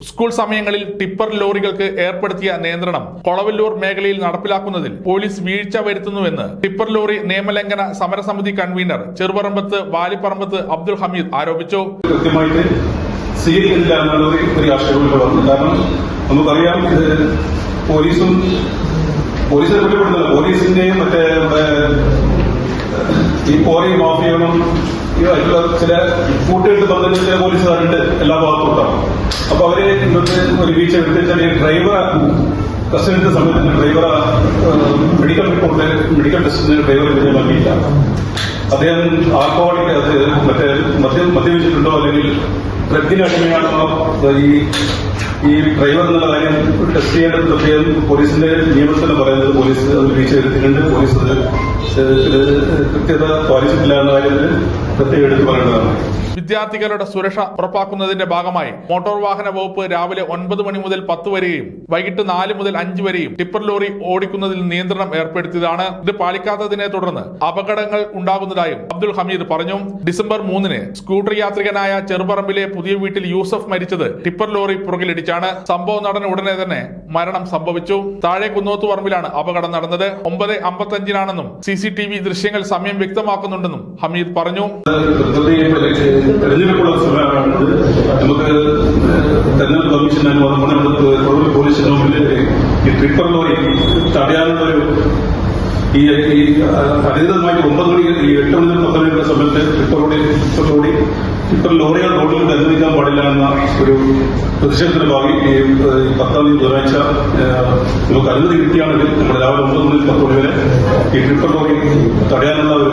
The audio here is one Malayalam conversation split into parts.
സ്കൂൾ സമയങ്ങളിൽ ടിപ്പർ ലോറികൾക്ക് ഏർപ്പെടുത്തിയ നിയന്ത്രണം കൊളവല്ലൂർ മേഖലയിൽ നടപ്പിലാക്കുന്നതിൽ പോലീസ് വീഴ്ച വരുത്തുന്നുവെന്ന് ടിപ്പർ ലോറി നിയമലംഘന സമരസമിതി കൺവീനർ ചെറുപറമ്പത്ത് വാലിപ്പറമ്പത്ത് അബ്ദുൽ ഹമീദ് ആരോപിച്ചു. കൃത്യമായിട്ട് സ്വീകരിക്കുന്നില്ല പോലീസും പോലീസിനെ കുറ്റപ്പെടുന്നില്ല പോലീസിന്റെയും മറ്റേ ഈ ഈ ആയിട്ടുള്ള ചില കൂട്ടുകെട്ട് ബന്ധങ്ങൾ ചില പോലീസുകാരുണ്ട് എല്ലാ ഭാഗത്തും അപ്പൊ അവരെ ഇന്നത്തെ ഒരു വീഴ്ച എടുത്തുവെച്ചാൽ ഈ ഡ്രൈവറെ കസ്റ്റഡിയുടെ സമയത്ത് ഡ്രൈവറെ മെഡിക്കൽ റിപ്പോർട്ട് മെഡിക്കൽ ടെസ്റ്റിന് ഡ്രൈവറെ വിജയമാക്കിയില്ല അദ്ദേഹം ആൽക്കഹോളിക് മറ്റേ മദ്യം മദ്യപിച്ചിട്ടുണ്ടോ? അല്ലെങ്കിൽ ഡ്രഗിന് അടിമയാണോ? ഈ ഈ ഡ്രൈവർ എന്നുള്ള കാര്യം ടെസ്റ്റ് ചെയ്യേണ്ട പ്രത്യേകം പോലീസിന്റെ നിയമത്തിൽ പറയുന്നത് പോലീസ് അത് വീഴ്ച വരുത്തിയിട്ടുണ്ട്. പോലീസ് അത് കൃത്യത പാലിച്ചിട്ടില്ല എന്ന കാര്യത്തിൽ വിദ്യാർത്ഥികളുടെ സുരക്ഷ ഉറപ്പാക്കുന്നതിന്റെ ഭാഗമായി മോട്ടോർ വാഹന വകുപ്പ് രാവിലെ ഒൻപത് മണി മുതൽ പത്ത് വരെയും വൈകിട്ട് നാല് മുതൽ അഞ്ച് വരെയും ടിപ്പർ ലോറി ഓടിക്കുന്നതിൽ നിയന്ത്രണം ഏർപ്പെടുത്തിയതാണ്. ഇത് പാലിക്കാത്തതിനെ തുടർന്ന് അപകടങ്ങൾ ഉണ്ടാകുന്നതായും അബ്ദുൽ ഹമീദ് പറഞ്ഞു. ഡിസംബർ മൂന്നിന് സ്കൂട്ടർ യാത്രികനായ ചെറുപറമ്പിലെ പുതിയ വീട്ടിൽ യൂസഫ് മരിച്ചത് ടിപ്പർ ലോറി പുറകിലിടിച്ചാണ്. സംഭവം നടന്ന ഉടനെ തന്നെ മരണം സംഭവിച്ചു. താഴെ കുന്നോത്ത് പറമ്പിലാണ് അപകടം നടന്നത്. ഒമ്പത് അമ്പത്തഞ്ചിനാണെന്നും സി സി ടി വി ദൃശ്യങ്ങൾ സമയം വ്യക്തമാക്കുന്നുണ്ടെന്നും ഹമീദ് പറഞ്ഞു. തെരഞ്ഞെടുപ്പുള്ള സമയമാണിത് നമുക്ക് തെരഞ്ഞെടുപ്പ് കമ്മീഷൻ അനുവാദം നമ്മുടെ തൊഴിൽ പോലീസിന് മുമ്പിൽ ഈ ട്രിപ്പർ ലോറി തടയാനുള്ള ഒരു ഈ അനിതമായിട്ട് ഒമ്പത് മണി ഈ എട്ട് മണി പത്ത് മണിയുടെ സമയത്ത് ട്രിപ്പർ ലോറി ട്രിപ്പർ ലോറികൾ റോഡിൽ അനുവദിക്കാൻ പാടില്ല എന്ന ഒരു പ്രതിഷേധത്തിന്റെ ഭാഗം ഈ പത്താം തീയതി ബുധനാഴ്ച നമുക്ക് അനുമതി കിട്ടിയാണെങ്കിൽ നമ്മുടെ രാവിലെ ഒമ്പത് മണി പത്ത് മണി വരെ ഈ ട്രിപ്പർ ലോറി തടയാനുള്ള ഒരു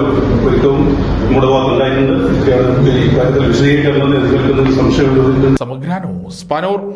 കാര്യത്തിൽ വിശദീകരിക്കണമെന്ന് കേൾക്കുന്ന സംശയമുള്ളത് സമഗ്ര ന്യൂസ് പനൂർ